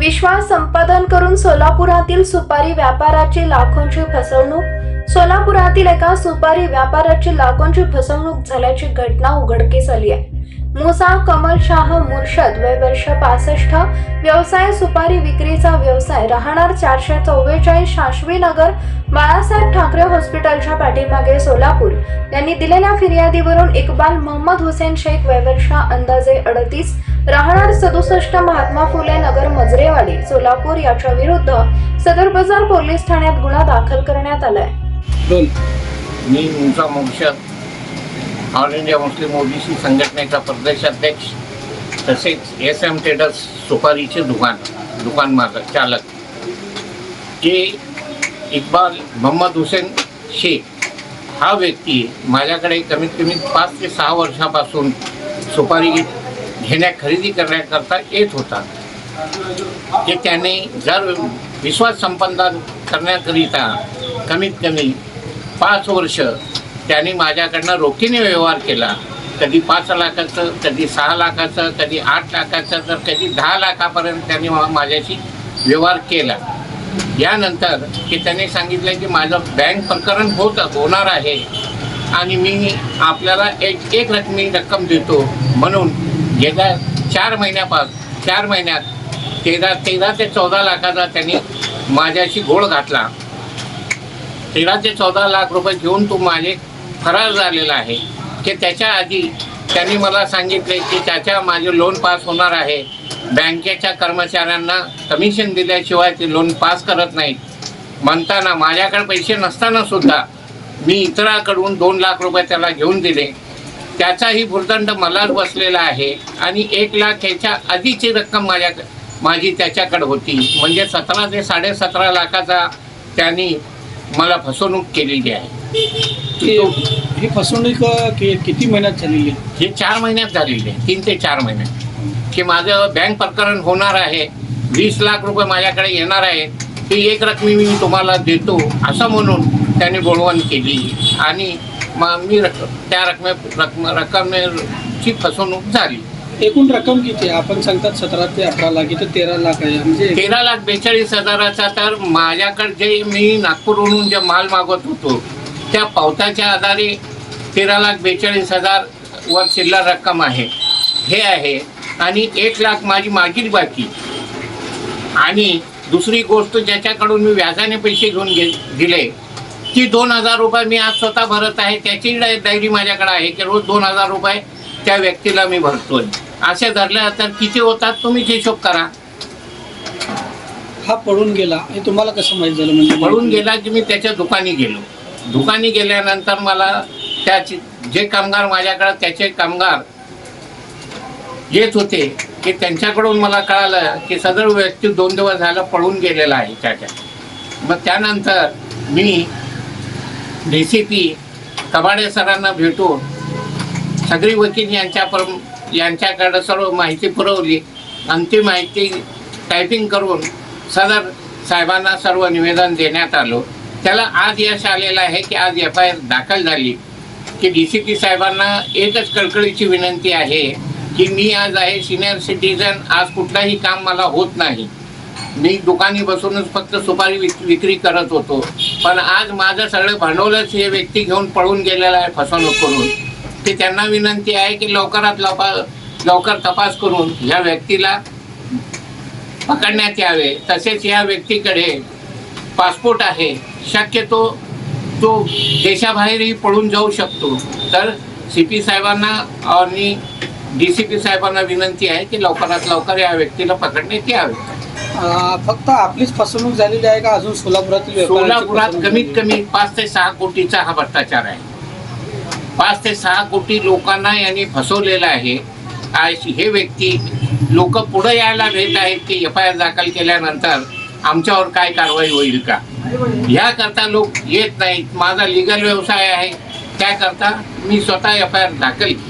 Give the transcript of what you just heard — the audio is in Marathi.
विश्वास संपादन करून सोलापुरातील सुपारी व्यापाराची लाखोंची फसवणूक. सोलापुरातील एका सुपारी व्यापाराची लाखोंची फसवणूक झाल्याची घटना उघडकीस आली आहे. मुसा कमल शाह मुर्शद वय वर्ष पासष्ट. व्यवसाय सुपारी विक्रीचा व्यवसाय राहणार चारशे चव्वेचाळीस शाश्वी नगर बाळासाहेब ठाकरे हॉस्पिटलच्या पाठीमागे सोलापूर. यांनी दिलेल्या फिर्यादीवरून इकबाल मोहम्मद हुसेन शेख वय वर्ष अंदाजे अडतीस. राहणार सदुसष्ट महात्मा फुले नगर मजरेवाडी सोलापूर याच्या विरुद्ध सदर बाजार पोलीस ठाण्यात गुन्हा दाखल करण्यात आलाय. मी Musa Murshad all India Muslim OBC संघटनेचा प्रदेशाध्यक्ष तसेच एस एम ट्रेडर्स सुपारीचे दुकान दुकान मालक चालक. जे इक्बाल मोहम्मद हुसेन शेख हा व्यक्ती माझ्याकडे कमीत कमी पाच ते सहा वर्षापासून सुपारी घेण्या खरेदी करण्याकरता येत होता. की त्याने जर विश्वास संपादन करण्याकरिता कमीत कमी पाच वर्ष त्यांनी माझ्याकडनं रोखीने व्यवहार केला. कधी पाच लाखाचं कधी सहा लाखाचं कधी आठ लाखाचं तर कधी दहा लाखापर्यंत त्यांनी माझ्याशी व्यवहार केला. यानंतर की त्यांनी सांगितलं की माझं बँक प्रकरण होत होणार आहे आणि मी आपल्याला एक एक रकमी रक्कम देतो म्हणून गेल्या चार महिन्यापास चार महिन्यात तेरा तेरा ते चौदा लाखाचा त्यांनी माझ्याशी घोळ घातला. तेरा ते चौदा लाख रुपये घेऊन तो माझे फरार झालेला आहे. की त्याच्या आधी त्यांनी मला सांगितले की त्याच्या माझे लोन पास होणार आहे. बँकेच्या कर्मचाऱ्यांना कमिशन दिल्याशिवाय ते लोन पास करत नाहीत. म्हणताना माझ्याकडे पैसे नसताना सुद्धा मी इतराकडून दोन लाख रुपये त्याला घेऊन दिले. त्याचाही भूर्दंड मलाच बसलेला आहे आणि एक लाख ह्याच्या आधीची रक्कम माझ्या माझी त्याच्याकडे होती. म्हणजे सतरा ते साडेसतरा लाखाचा त्यांनी मला फसवणूक केलेली आहे. ही ही फसवणूक कि- किती महिन्यात झालेली? आहे? हे चार महिन्यात झालेली आहे. तीन ते चार महिन्यात. की माझं बँक प्रकरण होणार आहे. वीस लाख रुपये माझ्याकडे येणार आहेत ती एक रकमी मी तुम्हाला देतो असं म्हणून त्यांनी बोलवण केली. आणि मग मी रक त्या रकमे रकम रकमेची फसवणूक झाली. एकूण रक्कम किती आहे? आपण सांगतात सतरा ते अठरा लाख इथं तेरा लाख आहे. म्हणजे तेरा लाख बेचाळीस हजाराचा तर माझ्याकडे जे मी नागपूरवरून जे माल मागवत होतो त्या पावताच्या आधारे तेरा लाख बेचाळीस हजार वर चिल्लर रक्कम आहे. हे आहे. आणि एक लाख माझी मागील बाकी. आणि दुसरी गोष्ट ज्याच्याकडून मी व्याजाने पैसे घेऊन गे दिले ती दोन हजार रुपये मी आज स्वतः भरत आहे. त्याची डाय- डायरी माझ्याकडे आहे की रोज दोन हजार रुपये त्या व्यक्तीला मी भरतोय. असे धरले तर किती होतात तुम्हीच हिशोब करा. हा पळून गेला. हे तुम्हाला कसं माहीत झालं म्हणजे पळून गेला की मी त्याच्या दुकानी गेलो. दुकानी गेल्यानंतर मला त्याचे जे कामगार माझ्याकडे त्याचे कामगार येत होते की त्यांच्याकडून मला कळालं की सदर व्यक्ती दोन दिवस झालं पळून गेलेला आहे त्याच्या. मग त्यानंतर मी डी सी पी कबाडे सरांना भेटून सगळी वकील यांच्या पर यांच्याकडं सर्व माहिती पुरवली. आणि ती माहिती टायपिंग करून सदर साहेबांना सर्व निवेदन देण्यात आलं. त्याला आज यश आलेलं आहे की आज एफ आय आर दाखल झाली. की डी सी पी साहेबांना एकच कळकळीची विनंती आहे की मी आज आहे सिनियर सिटीजन आज कुठलाही काम मला होत नाही. मी दुकानी बसूनच फक्त सुपारी विक विक्री करत होतो. पण आज माझं सगळं भांडवलच हे व्यक्ती घेऊन पळून गेलेलं आहे फसवणूक करून. ते त्यांना विनंती आहे की लवकरात लवकर लवकर तपास करून ह्या व्यक्तीला पकडण्यात यावे. तसेच या व्यक्तीकडे पासपोर्ट आहे. शक्यतो तो देशाबाहेरही पळून जाऊ शकतो. तर सी पी साहेबांना आणि डी सी पी साहेबांना विनंती आहे की लवकरात लवकर या व्यक्तीला पकडण्यात यावे फक्त आपलीच फसवणूक झालेली आहे का अजून सोलापुरातील सोलापुरात कमीत कमी पाच ते सहा कोटीचा हा भ्रष्टाचार आहे. पाच ते सहा कोटी लोकांना यांनी फसवलेलं आहे. हे व्यक्ती लोक पुढे यायला भेट आहेत की एफ आय आर दाखल केल्यानंतर आमच्यावर काय कारवाई होईल का? याकरता लोक येत नाहीत. माझा लिगल व्यवसाय आहे. त्याकरता मी स्वतः एफ आय आर दाखल केली.